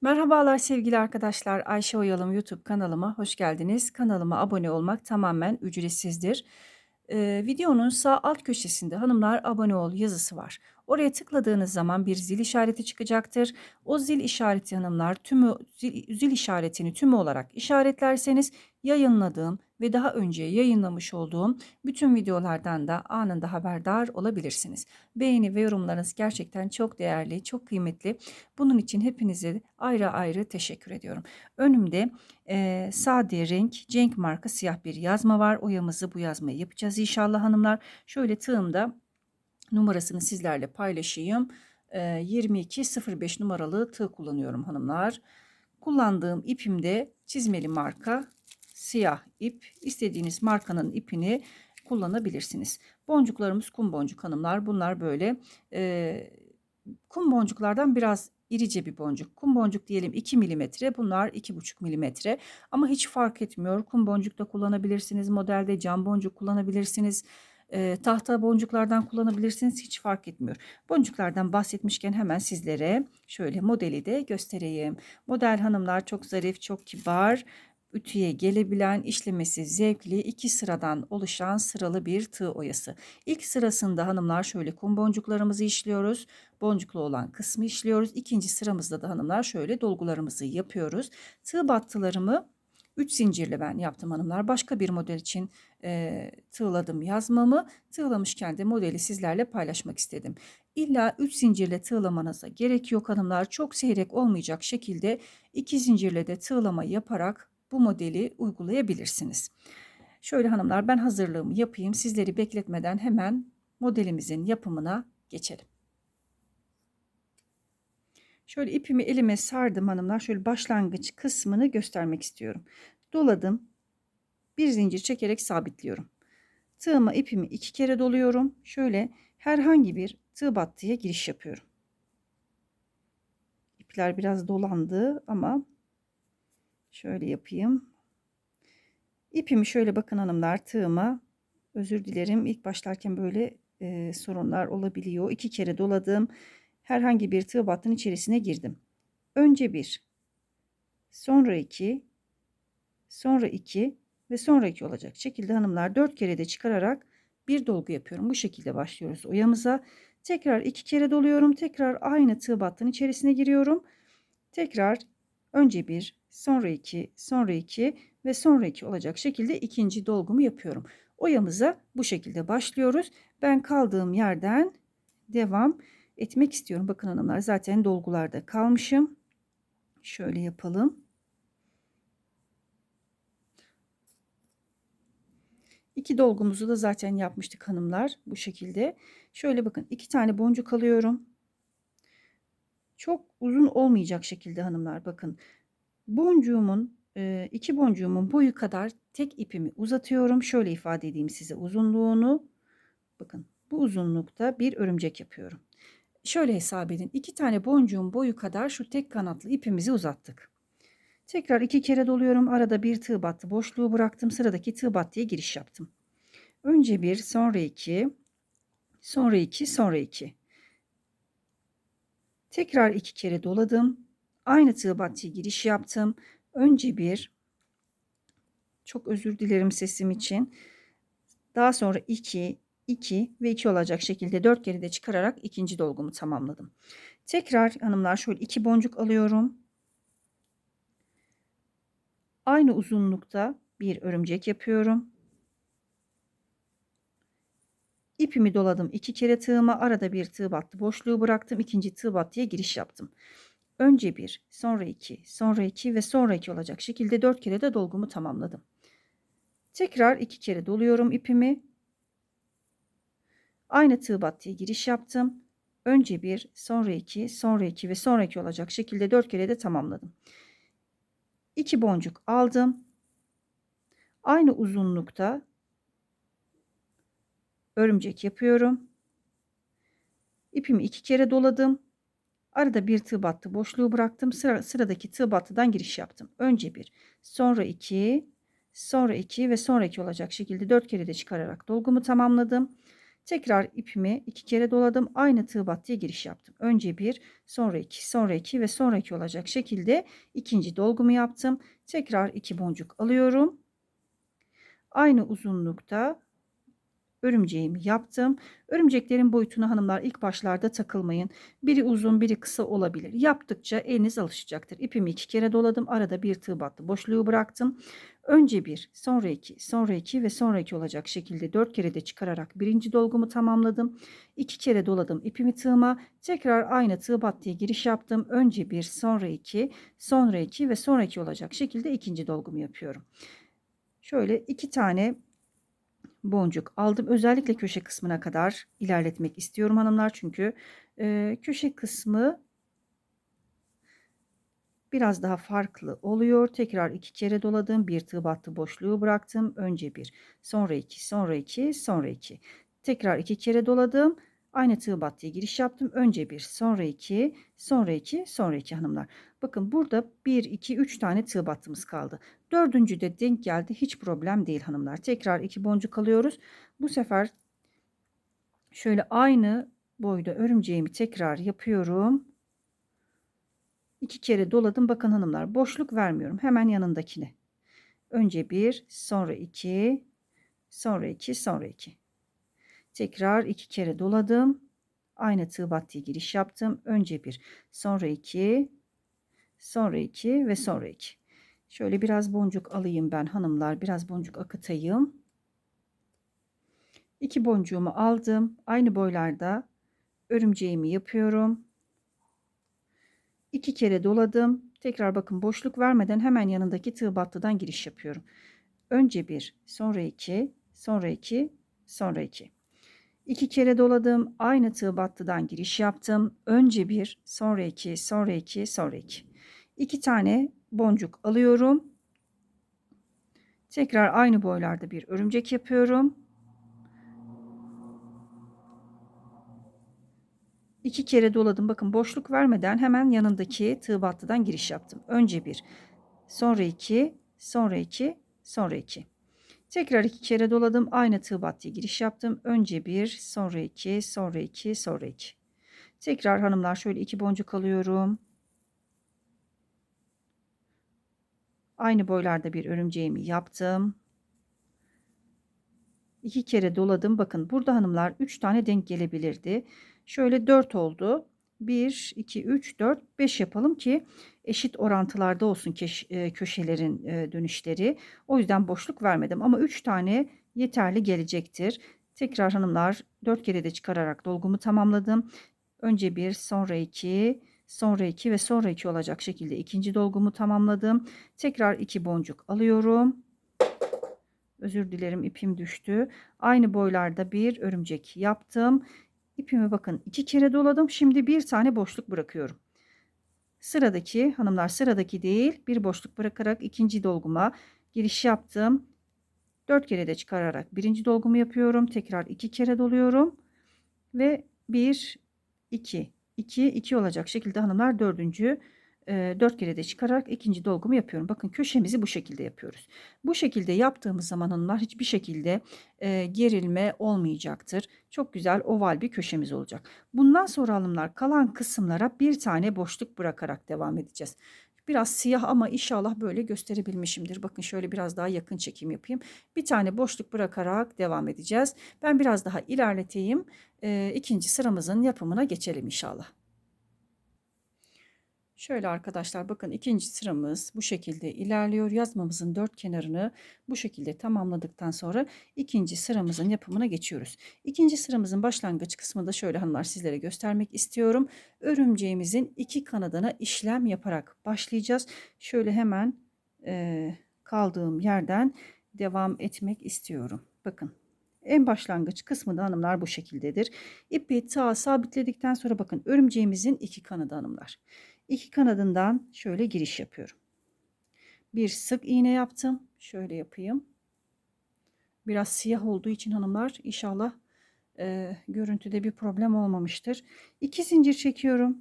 Merhabalar sevgili arkadaşlar. Ayşe Oyalım YouTube kanalıma hoş geldiniz. Kanalıma abone olmak tamamen ücretsizdir. Ee, videonun sağ alt köşesinde hanımlar abone ol yazısı var. Oraya tıkladığınız zaman bir zil işareti çıkacaktır. O zil işareti hanımlar tümü zil, zil işaretini tümü olarak işaretlerseniz yayınladığım ve daha önce yayınlamış olduğum bütün videolardan da anında haberdar olabilirsiniz. Beğeni ve yorumlarınız gerçekten çok değerli, çok kıymetli. Bunun için hepinize ayrı ayrı teşekkür ediyorum. Önümde e, sade renk Cenk marka siyah bir yazma var. Oyamızı bu yazmayı yapacağız inşallah hanımlar. Şöyle tığımda numarasını sizlerle paylaşayım. E, 2205 numaralı tığ kullanıyorum hanımlar. Kullandığım ipimde çizmeli marka siyah ip. İstediğiniz markanın ipini kullanabilirsiniz. Boncuklarımız kum boncuk hanımlar. Bunlar böyle e, kum boncuklardan biraz irice bir boncuk. Kum boncuk diyelim 2 milimetre. Bunlar 2,5 milimetre. Ama hiç fark etmiyor. Kum boncuk da kullanabilirsiniz. Modelde cam boncuk kullanabilirsiniz. E, tahta boncuklardan kullanabilirsiniz. Hiç fark etmiyor. Boncuklardan bahsetmişken hemen sizlere şöyle modeli de göstereyim. Model hanımlar çok zarif, çok kibar ütüye gelebilen işlemesi zevkli iki sıradan oluşan sıralı bir tığ oyası. İlk sırasında hanımlar şöyle kum boncuklarımızı işliyoruz. Boncuklu olan kısmı işliyoruz. İkinci sıramızda da hanımlar şöyle dolgularımızı yapıyoruz. Tığ battılarımı 3 zincirle ben yaptım hanımlar. Başka bir model için e, tığladım yazmamı. Tığlamışken de modeli sizlerle paylaşmak istedim. İlla 3 zincirle tığlamanıza gerek yok hanımlar. Çok seyrek olmayacak şekilde 2 zincirle de tığlama yaparak bu modeli uygulayabilirsiniz. Şöyle hanımlar ben hazırlığımı yapayım. Sizleri bekletmeden hemen modelimizin yapımına geçelim. Şöyle ipimi elime sardım hanımlar. Şöyle başlangıç kısmını göstermek istiyorum. Doladım. Bir zincir çekerek sabitliyorum. Tığıma ipimi iki kere doluyorum. Şöyle herhangi bir tığ battıya giriş yapıyorum. İpler biraz dolandı ama Şöyle yapayım. İpimi şöyle bakın hanımlar tığıma özür dilerim ilk başlarken böyle e, sorunlar olabiliyor. İki kere doladım. Herhangi bir tığ içerisine girdim. Önce bir, sonra iki, sonra iki ve sonra iki olacak şekilde hanımlar dört kere de çıkararak bir dolgu yapıyorum. Bu şekilde başlıyoruz oyamıza. Tekrar iki kere doluyorum. Tekrar aynı tığ içerisine giriyorum. Tekrar önce bir, sonra 2, sonra 2 ve sonra 2 olacak şekilde ikinci dolgumu yapıyorum. Oyamıza bu şekilde başlıyoruz. Ben kaldığım yerden devam etmek istiyorum. Bakın hanımlar zaten dolgularda kalmışım. Şöyle yapalım. İki dolgumuzu da zaten yapmıştık hanımlar bu şekilde. Şöyle bakın iki tane boncuk alıyorum. Çok uzun olmayacak şekilde hanımlar bakın boncuğumun iki boncuğumun boyu kadar tek ipimi uzatıyorum. Şöyle ifade edeyim size uzunluğunu. Bakın bu uzunlukta bir örümcek yapıyorum. Şöyle hesap edin. iki tane boncuğun boyu kadar şu tek kanatlı ipimizi uzattık. Tekrar iki kere doluyorum. Arada bir tığ battı boşluğu bıraktım. Sıradaki tığ battıya giriş yaptım. Önce bir sonra iki sonra iki sonra iki. Tekrar iki kere doladım. Aynı tığ battıya giriş yaptım. Önce bir çok özür dilerim sesim için. Daha sonra 2, 2 ve 2 olacak şekilde 4 kere de çıkararak ikinci dolgumu tamamladım. Tekrar hanımlar şöyle 2 boncuk alıyorum. Aynı uzunlukta bir örümcek yapıyorum. İpimi doladım. iki kere tığıma arada bir tığ battı. Boşluğu bıraktım. ikinci tığ battıya giriş yaptım. Önce bir, sonra iki, sonra iki ve sonra iki olacak şekilde dört kere de dolgumu tamamladım. Tekrar iki kere doluyorum ipimi. Aynı tığ battıya giriş yaptım. Önce bir, sonra iki, sonra iki ve sonra iki olacak şekilde dört kere de tamamladım. İki boncuk aldım. Aynı uzunlukta örümcek yapıyorum. İpimi iki kere doladım. Arada bir tığ battı boşluğu bıraktım. Sıra, sıradaki tığ battıdan giriş yaptım. Önce bir, sonra iki, sonra iki ve sonra iki olacak şekilde dört kere de çıkararak dolgumu tamamladım. Tekrar ipimi iki kere doladım. Aynı tığ battıya giriş yaptım. Önce bir, sonra iki, sonra iki ve sonra iki olacak şekilde ikinci dolgumu yaptım. Tekrar iki boncuk alıyorum. Aynı uzunlukta örümceğimi yaptım. Örümceklerin boyutuna hanımlar ilk başlarda takılmayın. Biri uzun biri kısa olabilir. Yaptıkça eliniz alışacaktır. İpimi iki kere doladım. Arada bir tığ battı. Boşluğu bıraktım. Önce bir, sonra iki, sonra iki ve sonra iki olacak şekilde dört kere de çıkararak birinci dolgumu tamamladım. İki kere doladım ipimi tığıma. Tekrar aynı tığ battıya giriş yaptım. Önce bir, sonra iki, sonra iki ve sonra iki olacak şekilde ikinci dolgumu yapıyorum. Şöyle iki tane boncuk aldım. Özellikle köşe kısmına kadar ilerletmek istiyorum hanımlar. Çünkü e, köşe kısmı biraz daha farklı oluyor. Tekrar iki kere doladım. Bir tığ battı boşluğu bıraktım. Önce bir, sonra iki, sonra iki, sonra iki. Tekrar iki kere doladım. Aynı tığ battıya giriş yaptım. Önce bir, sonra iki, sonra iki, sonra iki hanımlar. Bakın burada bir, iki, üç tane tığ battımız kaldı. Dördüncü de denk geldi. Hiç problem değil hanımlar. Tekrar iki boncuk alıyoruz. Bu sefer şöyle aynı boyda örümceğimi tekrar yapıyorum. İki kere doladım. Bakın hanımlar boşluk vermiyorum. Hemen yanındakine. Önce bir, sonra iki, sonra iki, sonra iki. Tekrar iki kere doladım. Aynı tığ battıya giriş yaptım. Önce bir, sonra iki, sonra iki ve sonra iki. Şöyle biraz boncuk alayım ben hanımlar. Biraz boncuk akıtayım. İki boncuğumu aldım. Aynı boylarda örümceğimi yapıyorum. İki kere doladım. Tekrar bakın boşluk vermeden hemen yanındaki tığ battıdan giriş yapıyorum. Önce bir, sonra iki, sonra iki, sonra iki. İki kere doladım. Aynı tığ battıdan giriş yaptım. Önce bir, sonra iki, sonra iki, sonra iki. İki tane boncuk alıyorum. Tekrar aynı boylarda bir örümcek yapıyorum. İki kere doladım. Bakın boşluk vermeden hemen yanındaki tığ battıdan giriş yaptım. Önce bir, sonra iki, sonra iki, sonra iki. Tekrar iki kere doladım. Aynı tığ battıya giriş yaptım. Önce bir, sonra iki, sonra iki, sonra iki. Tekrar hanımlar şöyle iki boncuk alıyorum. Aynı boylarda bir örümceğimi yaptım. İki kere doladım. Bakın burada hanımlar üç tane denk gelebilirdi. Şöyle dört oldu. 1, 2, 3, 4, 5 yapalım ki eşit orantılarda olsun e, köşelerin e, dönüşleri. O yüzden boşluk vermedim ama 3 tane yeterli gelecektir. Tekrar hanımlar 4 kere de çıkararak dolgumu tamamladım. Önce 1, sonra 2, sonra 2 ve sonra 2 olacak şekilde ikinci dolgumu tamamladım. Tekrar 2 boncuk alıyorum. Özür dilerim ipim düştü. Aynı boylarda bir örümcek yaptım. İpimi bakın iki kere doladım. Şimdi bir tane boşluk bırakıyorum. Sıradaki hanımlar sıradaki değil bir boşluk bırakarak ikinci dolguma giriş yaptım. Dört kere de çıkararak birinci dolgumu yapıyorum. Tekrar iki kere doluyorum. Ve bir, iki, iki, iki olacak şekilde hanımlar dördüncü 4 kere de çıkararak ikinci dolgumu yapıyorum. Bakın köşemizi bu şekilde yapıyoruz. Bu şekilde yaptığımız zaman hanımlar hiçbir şekilde gerilme olmayacaktır. Çok güzel oval bir köşemiz olacak. Bundan sonra hanımlar kalan kısımlara bir tane boşluk bırakarak devam edeceğiz. Biraz siyah ama inşallah böyle gösterebilmişimdir. Bakın şöyle biraz daha yakın çekim yapayım. Bir tane boşluk bırakarak devam edeceğiz. Ben biraz daha ilerleteyim. E, ikinci sıramızın yapımına geçelim inşallah. Şöyle arkadaşlar bakın ikinci sıramız bu şekilde ilerliyor. Yazmamızın dört kenarını bu şekilde tamamladıktan sonra ikinci sıramızın yapımına geçiyoruz. İkinci sıramızın başlangıç kısmında şöyle hanımlar sizlere göstermek istiyorum. Örümceğimizin iki kanadına işlem yaparak başlayacağız. Şöyle hemen e, kaldığım yerden devam etmek istiyorum. Bakın en başlangıç kısmı da hanımlar bu şekildedir. İpi ta sabitledikten sonra bakın örümceğimizin iki kanadı hanımlar iki kanadından şöyle giriş yapıyorum. Bir sık iğne yaptım. Şöyle yapayım. Biraz siyah olduğu için hanımlar inşallah e, görüntüde bir problem olmamıştır. İki zincir çekiyorum.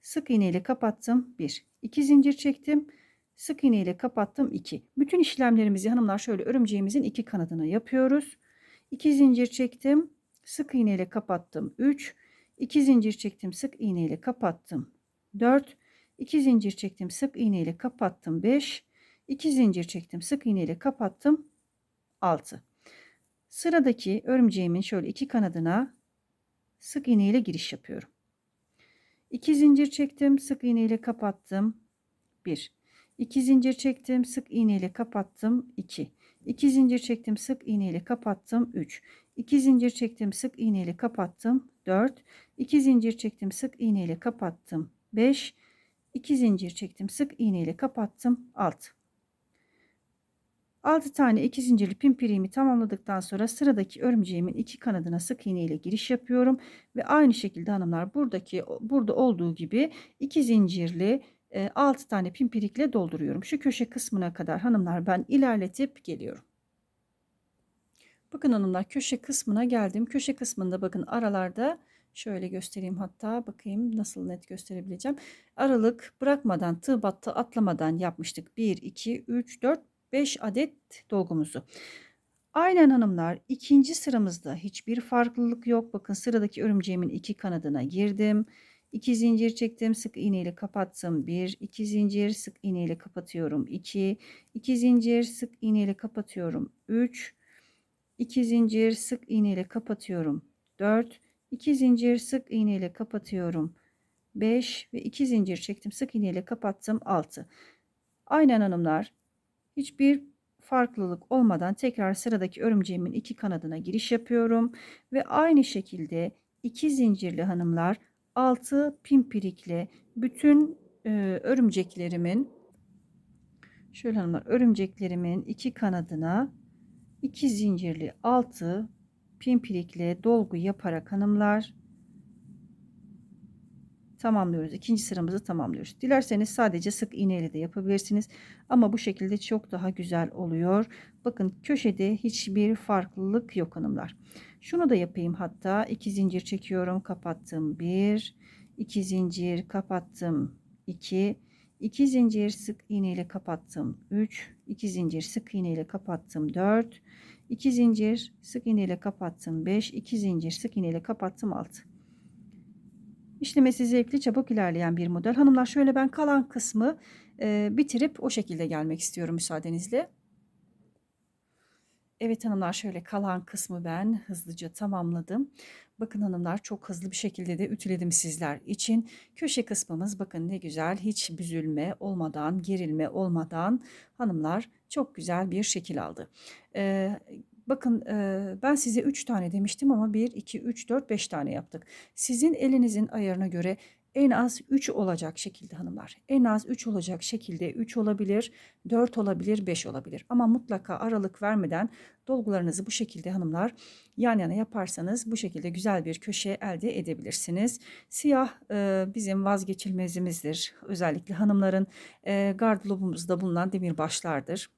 Sık iğne ile kapattım. Bir. İki zincir çektim. Sık iğne ile kapattım. iki. Bütün işlemlerimizi hanımlar şöyle örümceğimizin iki kanadına yapıyoruz. İki zincir çektim. sık iğne ile kapattım 3 2 zincir çektim sık iğne ile kapattım 4 2 zincir çektim sık iğne ile kapattım 5 2 zincir çektim sık iğne ile kapattım 6 sıradaki örümceğimin şöyle iki kanadına sık iğne ile giriş yapıyorum. 2 zincir çektim sık iğne ile kapattım 1 2 zincir çektim sık iğne ile kapattım 2 2 zincir çektim sık iğne ile kapattım 3 2 zincir çektim sık iğne ile kapattım 4 2 zincir çektim sık iğne ile kapattım 5 2 zincir çektim sık iğne ile kapattım 6 6 tane 2 zincirli pimpiriğimi tamamladıktan sonra sıradaki örümceğimin iki kanadına sık iğne ile giriş yapıyorum ve aynı şekilde hanımlar buradaki burada olduğu gibi 2 zincirli 6 tane pimpirikle dolduruyorum. Şu köşe kısmına kadar hanımlar ben ilerletip geliyorum. Bakın hanımlar köşe kısmına geldim. Köşe kısmında bakın aralarda şöyle göstereyim hatta bakayım nasıl net gösterebileceğim. Aralık bırakmadan tığ battı atlamadan yapmıştık. 1, 2, 3, 4, 5 adet dolgumuzu. Aynen hanımlar ikinci sıramızda hiçbir farklılık yok. Bakın sıradaki örümceğimin iki kanadına girdim. 2 zincir çektim sık iğne ile kapattım 1 2 zincir sık iğne ile kapatıyorum 2 2 zincir sık iğne ile kapatıyorum 3 2 zincir sık iğne ile kapatıyorum 4 2 zincir sık iğne ile kapatıyorum. 5 ve 2 zincir çektim. Sık iğne ile kapattım. 6 aynen hanımlar hiçbir farklılık olmadan tekrar sıradaki örümceğimin iki kanadına giriş yapıyorum ve aynı şekilde iki zincirli hanımlar 6 pimpirikle bütün e, örümceklerimin şöyle hanımlar örümceklerimin iki kanadına iki zincirli 6 pimpirikle dolgu yaparak hanımlar tamamlıyoruz. İkinci sıramızı tamamlıyoruz. Dilerseniz sadece sık iğneyle de yapabilirsiniz. Ama bu şekilde çok daha güzel oluyor. Bakın köşede hiçbir farklılık yok hanımlar. Şunu da yapayım hatta. iki zincir çekiyorum. Kapattım. 1 2 zincir kapattım. 2 2 zincir sık iğne ile kapattım. 3 2 zincir sık iğne ile kapattım. 4 2 zincir sık iğne ile kapattım. 5 2 zincir sık iğne ile kapattım. 6 İşlemesi zevkli, çabuk ilerleyen bir model. Hanımlar şöyle ben kalan kısmı e, bitirip o şekilde gelmek istiyorum müsaadenizle. Evet hanımlar şöyle kalan kısmı ben hızlıca tamamladım. Bakın hanımlar çok hızlı bir şekilde de ütüledim sizler için. Köşe kısmımız bakın ne güzel hiç büzülme olmadan gerilme olmadan hanımlar çok güzel bir şekil aldı. Ee, Bakın ben size 3 tane demiştim ama 1, 2, 3, 4, 5 tane yaptık. Sizin elinizin ayarına göre en az 3 olacak şekilde hanımlar. En az 3 olacak şekilde 3 olabilir, 4 olabilir, 5 olabilir. Ama mutlaka aralık vermeden dolgularınızı bu şekilde hanımlar yan yana yaparsanız bu şekilde güzel bir köşe elde edebilirsiniz. Siyah e, bizim vazgeçilmezimizdir. Özellikle hanımların e, gardırobumuzda bulunan demirbaşlardır.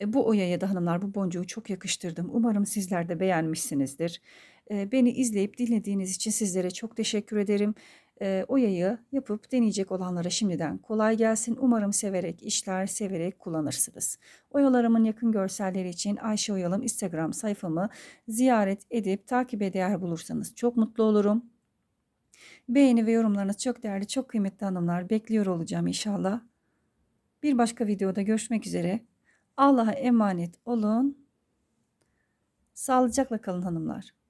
E, bu oyaya da hanımlar bu boncuğu çok yakıştırdım. Umarım sizler de beğenmişsinizdir. E, beni izleyip dinlediğiniz için sizlere çok teşekkür ederim. E, oyayı yapıp deneyecek olanlara şimdiden kolay gelsin. Umarım severek işler, severek kullanırsınız. Oyalarımın yakın görselleri için Ayşe Oyalım Instagram sayfamı ziyaret edip takip eder bulursanız çok mutlu olurum. Beğeni ve yorumlarınız çok değerli, çok kıymetli hanımlar. Bekliyor olacağım inşallah. Bir başka videoda görüşmek üzere. Allah'a emanet olun. Sağlıcakla kalın hanımlar.